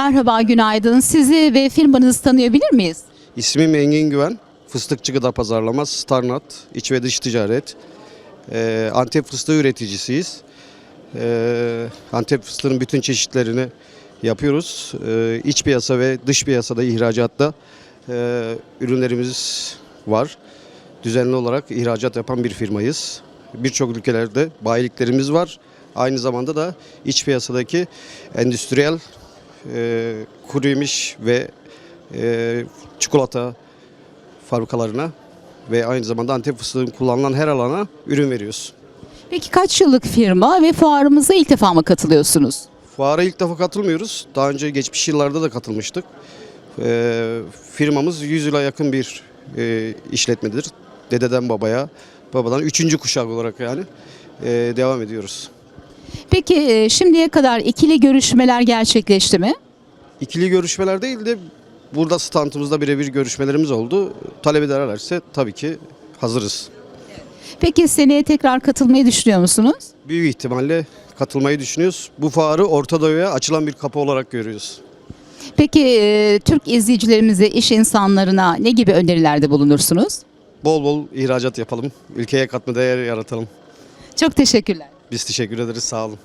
Merhaba, günaydın. Sizi ve firmanızı tanıyabilir miyiz? İsmim Engin Güven. Fıstıkçı gıda pazarlama, Starnat, iç ve dış ticaret. Ee, Antep fıstığı üreticisiyiz. Ee, Antep fıstığının bütün çeşitlerini yapıyoruz. Ee, iç piyasa ve dış piyasada ihracatta e, ürünlerimiz var. Düzenli olarak ihracat yapan bir firmayız. Birçok ülkelerde bayiliklerimiz var. Aynı zamanda da iç piyasadaki endüstriyel e, kuru yemiş ve e, çikolata fabrikalarına ve aynı zamanda Antep fıstığının kullanılan her alana ürün veriyoruz. Peki kaç yıllık firma ve fuarımıza ilk defa mı katılıyorsunuz? Fuara ilk defa katılmıyoruz. Daha önce geçmiş yıllarda da katılmıştık. E, firmamız 100 yıla yakın bir e, işletmedir. Dededen babaya, babadan üçüncü kuşak olarak yani e, devam ediyoruz. Peki e, şimdiye kadar ikili görüşmeler gerçekleşti mi? İkili görüşmeler değil de burada standımızda birebir görüşmelerimiz oldu. Talep ederlerse tabii ki hazırız. Peki seneye tekrar katılmayı düşünüyor musunuz? Büyük ihtimalle katılmayı düşünüyoruz. Bu fuarı Orta Doğu'ya açılan bir kapı olarak görüyoruz. Peki e, Türk izleyicilerimize, iş insanlarına ne gibi önerilerde bulunursunuz? Bol bol ihracat yapalım. Ülkeye katma değer yaratalım. Çok teşekkürler. Biz teşekkür ederiz. Sağ olun.